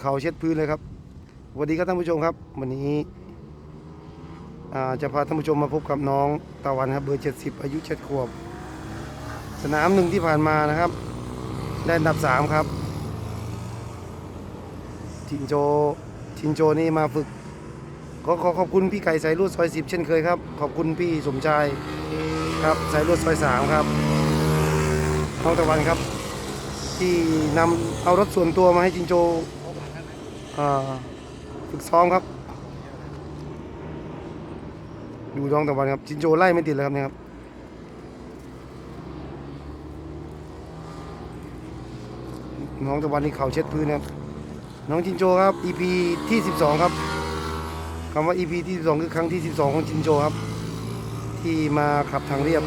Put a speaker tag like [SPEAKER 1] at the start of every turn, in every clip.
[SPEAKER 1] เขาเช็ดพื้นเลยครับสวัสดีครับท่านผู้ชมครับ วันนี้จะพาท่านผู้ชมมาพบกับน้องตะวันครับเบอร์70อายุ7ขวบ สนามหนึ่งที่ผ่านมานะครับ ได้อันดับ3ครับทินโจทินโจนี่มาฝึกขอขอขอบคุณพี่ไก่สายลวดซอย10เช่นเคยครับ ขอบคุณพี่สมชายครับสายลวดซอย3ครับน้องตะวันครับ ที่นำเอารถส่วนตัวมาให้จินโจ ฝึกซ้อมครับ ดูน้องตะวันครับ จินโจไล่ไม่ติดเลยครับเนี่ยครับน้องตะวันนี่เข่าเช็ดพื้นนะครับ น้องจินโจครับ EP ที่ 12 ครับคำว่า EP ที่ 12 คือครั้งที่ 12 ของจินโจครับ ที่มาขับทางเรียบ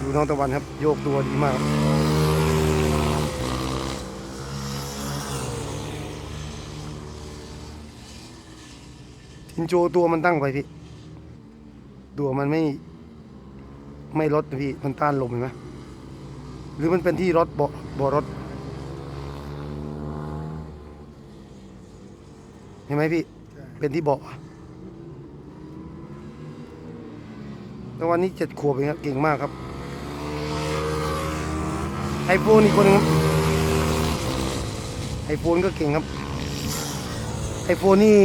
[SPEAKER 1] ดูน้องตะวันครับ โยกตัวดีมากครับ ทินโจตัวมันตั้งไปพี่ ตัวมันไม่ ไม่ลดนะพี่ มันต้านลมเห็นไหมหรือมันเป็นที่รถเบาเบารถเห็นไหมพี่ เป็นที่เบาะแต่วันนี้เจ็ดขวบเองครับ เก่งมากครับ ไอโฟนอีกคนหนึงครับ ไอโฟนก็เก่งครับ ไอโฟนนี่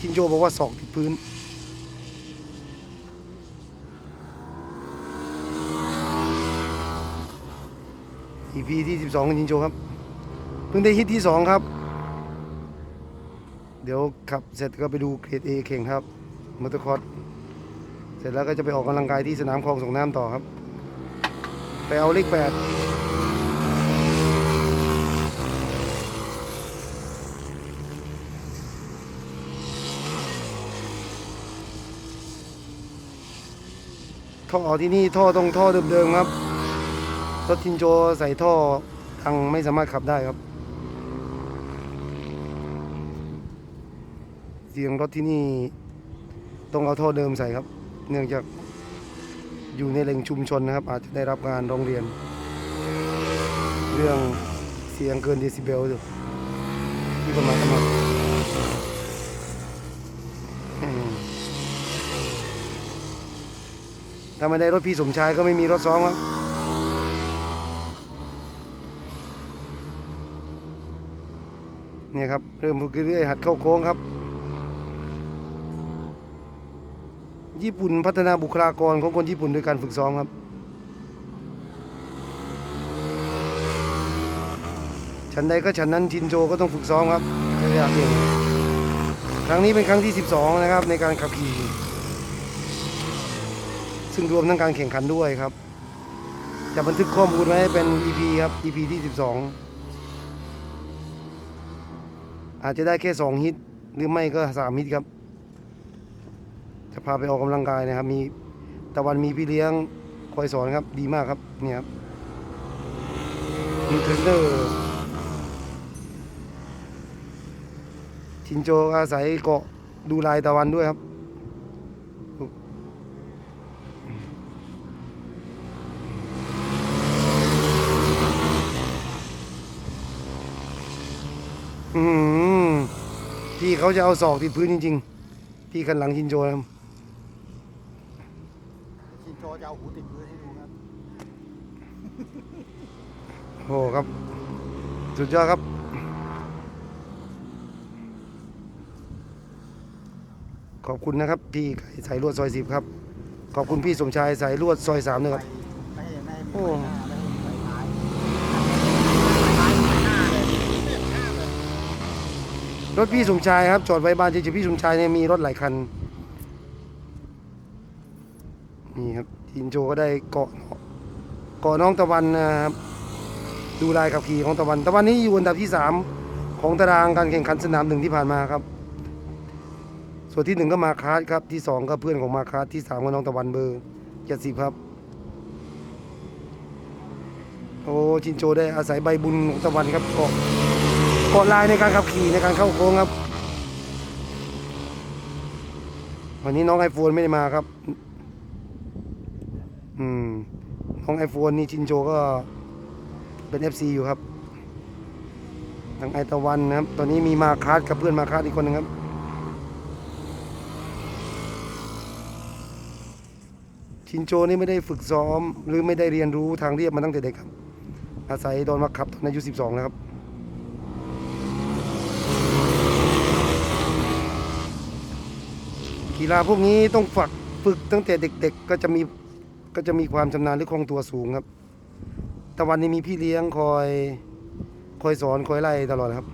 [SPEAKER 1] ชินโจบอกว่าศอกติดพื้น EP ที่ 12ของชินโจครับ เพิ่งได้ฮิตที่ 2 ครับ เดี๋ยวขับเสร็จก็ไปดูเกรด A เข่งครับมอเตอร์คอร์สเสร็จแล้วก็จะไปออกกำลังกายที่สนามคลองส่งน้ำต่อครับ ไปเอาเลขแปด ท่อที่นี่ท่อตรงท่อเดิมๆครับรถทินโจใส่ท่อทางไม่สามารถขับได้ครับ เสียงรถที่นี่ต้องเอาท่อเดิมใส่ครับ เนื่องจากอยู่ในแหล่งชุมชนนะครับ อาจจะได้รับการร้องเรียน เรื่องเสียงเกินเดซิเบลอยู่ที่กฎหมายกำหนดอืม ถ้าไม่ได้รถพี่สมชายก็ไม่มีรถซ้อมครับเนี่ยครับ เริ่มฝึกเรื่อยๆหัดเข้าโค้งครับ ญี่ปุ่นพัฒนาบุคลากรของคนญี่ปุ่นโดยการฝึกซ้อมครับ ฉันใดก็ฉันนั้นชินโจก็ต้องฝึกซ้อมครับจะอยากเก่งครั้งนี้เป็นครั้งที่ 12 นะครับ ในการขับขี่ ซึ่งรวมทั้งการแข่งขันด้วยครับ จะบันทึกข้อมูลไว้เป็น EP ครับ EP ที่ 12 อาจจะได้แค่ 2 ฮิต หรือไม่ก็ 3 ฮิตครับ จะพาไปออกกำลังกายนะครับ มีตะวันมีพี่เลี้ยงคอยสอนครับดีมากครับเนี่ยครับมีเทรนเนอร์ชินโจอาศัยเกาะดูลายตะวันด้วยครับ อืมพี่เขาจะเอาศอกติดพื้นจริงๆพี่คันหลังชินโจนะครับ
[SPEAKER 2] ชินโจจะเอาหูติดพื้นให้ดูครับ
[SPEAKER 1] โอ้ครับ สุดยอดครับขอบคุณนะครับ พี่ไก่สายลวดซอยสิบครับ ขอบคุณพี่สมชายสายลวดซอยสามด้วยครับ
[SPEAKER 2] ไม่ให้ไม่ให้มี
[SPEAKER 1] โอ้
[SPEAKER 2] ไฟหน้าไม่ให้มีไฟท้ายไฟท้ายไฟหน้าเลย
[SPEAKER 1] รถพี่สมชายครับ จอดไว้บ้านเฉยๆพี่สมชายเนี่ยมีรถหลายคัน นี่ครับทินโจก็ได้เกาะเกาะน้องตะวันนะครับ ดูลายขับขี่ของตะวัน ตะวันนี้อยู่อันดับที่สามของตารางการแข่งขันสนามหนึ่งที่ผ่านมาครับ ส่วนที่หนึ่งก็มาคาร์ดครับ ที่สองก็เพื่อนของมาคาร์ดที่สามก็น้องตะวันเบอร์เจ็ดสิบครับ โอ้ชินโจได้อาศัยใบบุญของตะวันครับเกาะ เกาะลายในการขับขี่ในการเข้าโค้งครับ วันนี้น้องไอโฟนไม่ได้มาครับ อืม น้องไอโฟนนี่ชินโจก็เป็น FC อยู่ครับ ทางไอตะวันนะครับ ตอนนี้มีมาคาร์ดกับเพื่อนมาคาร์ดอีกคนหนึงครับชินโจนี่ไม่ได้ฝึกซ้อม หรือไม่ได้เรียนรู้ทางเรียบมาตั้งแต่เด็กครับ อาศัยโดนมาขับตอนอายุ 12แล้วครับ กีฬาพวกนี้ต้องฝึกฝึกตั้งแต่เด็กๆก็จะมีก็จะมีความชำนาญหรือคล่องตัวสูงครับ แต่วันนี้มีพี่เลี้ยงคอยคอยสอนคอยไล่ตลอดครับ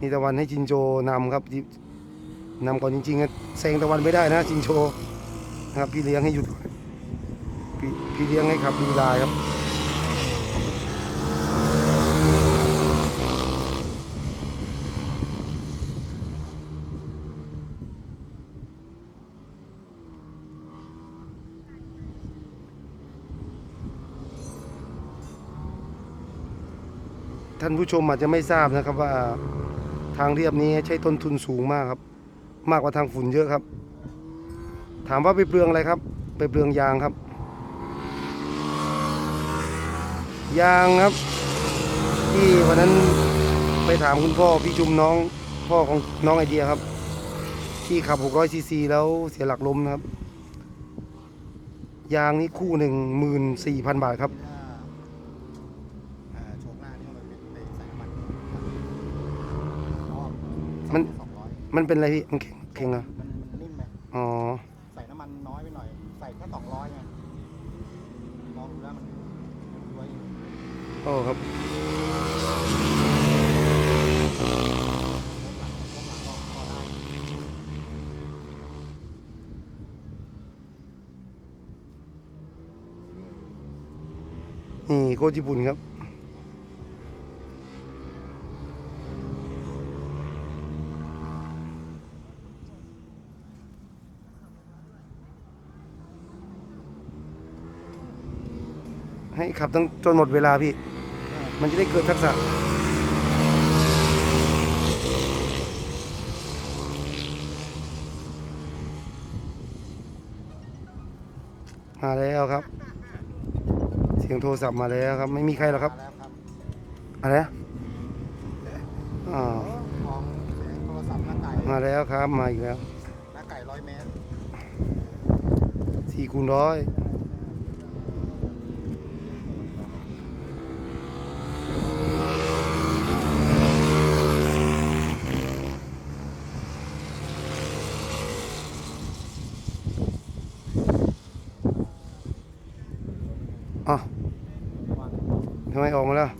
[SPEAKER 1] นี่ตะวันให้จินโจนำครับนำก่อนจริงๆแซงตะวันไม่ได้นะจินโจนะครับพี่เลี้ยงให้หยุดพพี่เลี้ยงให้ขับดูได้ครับ ท่านผู้ชมอาจจะไม่ทราบนะครับว่าทางเรียบนี้ใช้ต้นทุนสูงมากครับ มากกว่าทางฝุ่นเยอะครับ ถามว่าไปเปลืองอะไรครับ ไปเปลืองยางครับ ยางครับ ที่วันนั้นไปถามคุณพ่อพี่จุมน้องพ่อของน้องไอเดียครับ ที่ขับ 600 ซีซีแล้วเสียหลักล้มนะครับ ยางนี่คู่หนึ่งหมื่นสี่พันบาทครับ
[SPEAKER 2] ถ้าอ่าโชว์หน้านี่มันเป็นไปใส่น้ำมันรอบ
[SPEAKER 1] มัน
[SPEAKER 2] สองร้อย
[SPEAKER 1] มันเป็นอะไรพี่ มันแข็งแข็งเหรอ
[SPEAKER 2] มันมันนิ่มไหม
[SPEAKER 1] อ๋อ
[SPEAKER 2] ใส่น้ำมันน้อยไปหน่อย ใส่แค่สองร้อยไงลองดูแล้วมันมันรวยอยู่
[SPEAKER 1] โอ้ครับ
[SPEAKER 2] พวกหลังพวกหลังก็พอได้
[SPEAKER 1] นี่โค้ชญี่ปุ่นครับ ให้ขับตั้งจนหมดเวลาพี่ มันจะได้เกิดทักษะมาแล้วครับ เสียงโทรศัพท์มาแล้วครับ ไม่มีใครหรอกครับ
[SPEAKER 2] มาแล้วครับ
[SPEAKER 1] อะไรนะอ่า
[SPEAKER 2] มองเสียงโทรศัพท์หน้าไก่
[SPEAKER 1] มาแล้วครับ มาอีกแล้ว
[SPEAKER 2] หน้าไก่ร้อยเมตร
[SPEAKER 1] สี่คูณร้อย อะทำไมออกมาแล้ว